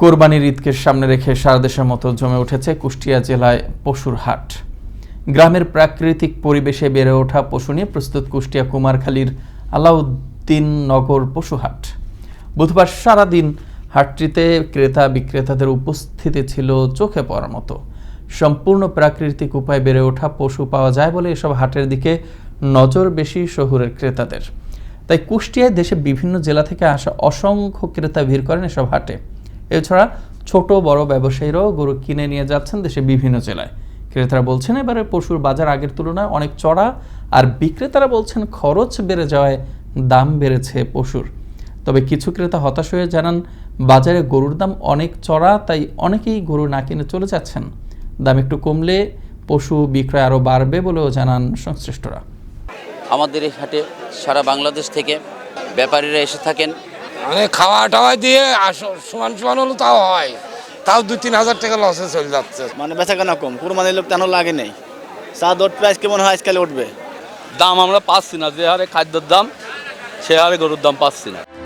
কোরবানির ঈদকে সামনে রেখে সারা দেশের মতো জমে উঠেছে কুষ্টিয়া জেলায় পশুর হাট। গ্রামের প্রাকৃতিক পরিবেশে বেড়ে ওঠা পশু নিয়ে প্রস্তুত কুষ্টিয়া কুমারখালীর আলাউদ্দিন নগর পশু হাট। বুধবার সারাদিন হাটটিতে ক্রেতা বিক্রেতাদের উপস্থিতি ছিল চোখে পড়ার মতো। সম্পূর্ণ প্রাকৃতিক উপায়ে বেড়ে ওঠা পশু পাওয়া যায় বলে এসব হাটের দিকে নজর বেশি শহুরের ক্রেতাদের। তাই কুষ্টিয়ায় দেশে বিভিন্ন জেলা থেকে আসা অসংখ্য ক্রেতা ভিড় করেন এসব হাটে। এছাড়া ছোট বড় ব্যবসায়ীরাও গরু কিনে নিয়ে যাচ্ছেন দেশের বিভিন্ন জেলায়। ক্রেতারা বলছেন, এবারে পশুর বাজার আগের তুলনায় অনেক চড়া আর বিক্রেতারা বলছেন খরচ বেড়ে যাওয়ায় দাম বেড়েছে পশুর। তবে কিছু ক্রেতা হতাশ হয়ে জানান, বাজারে গরুর দাম অনেক চড়া, তাই অনেকেই গরু না কিনে চলে যাচ্ছেন। দাম একটু কমলে পশু বিক্রয় আরও বাড়বে বলেও জানান সংশ্লিষ্টরা। আমাদের এই হাটে সারা বাংলাদেশ থেকে ব্যাপারীরা এসে থাকেন। মানে খাওয়া টাওয়া দিয়ে আস- সমান সমান হলো তাও হয়। তাও দুই তিন হাজার টাকা লসে চলে যাচ্ছে। মানে বেচা কেনা কম কুরবানির লোক তেন লাগে নেই। চা দর প্রাইস কেমন হয় আজকাল উঠবে? দাম আমরা পাচ্ছি না যে হারে খাদ্যের দাম সে হারে গরুর দাম পাচ্ছি না।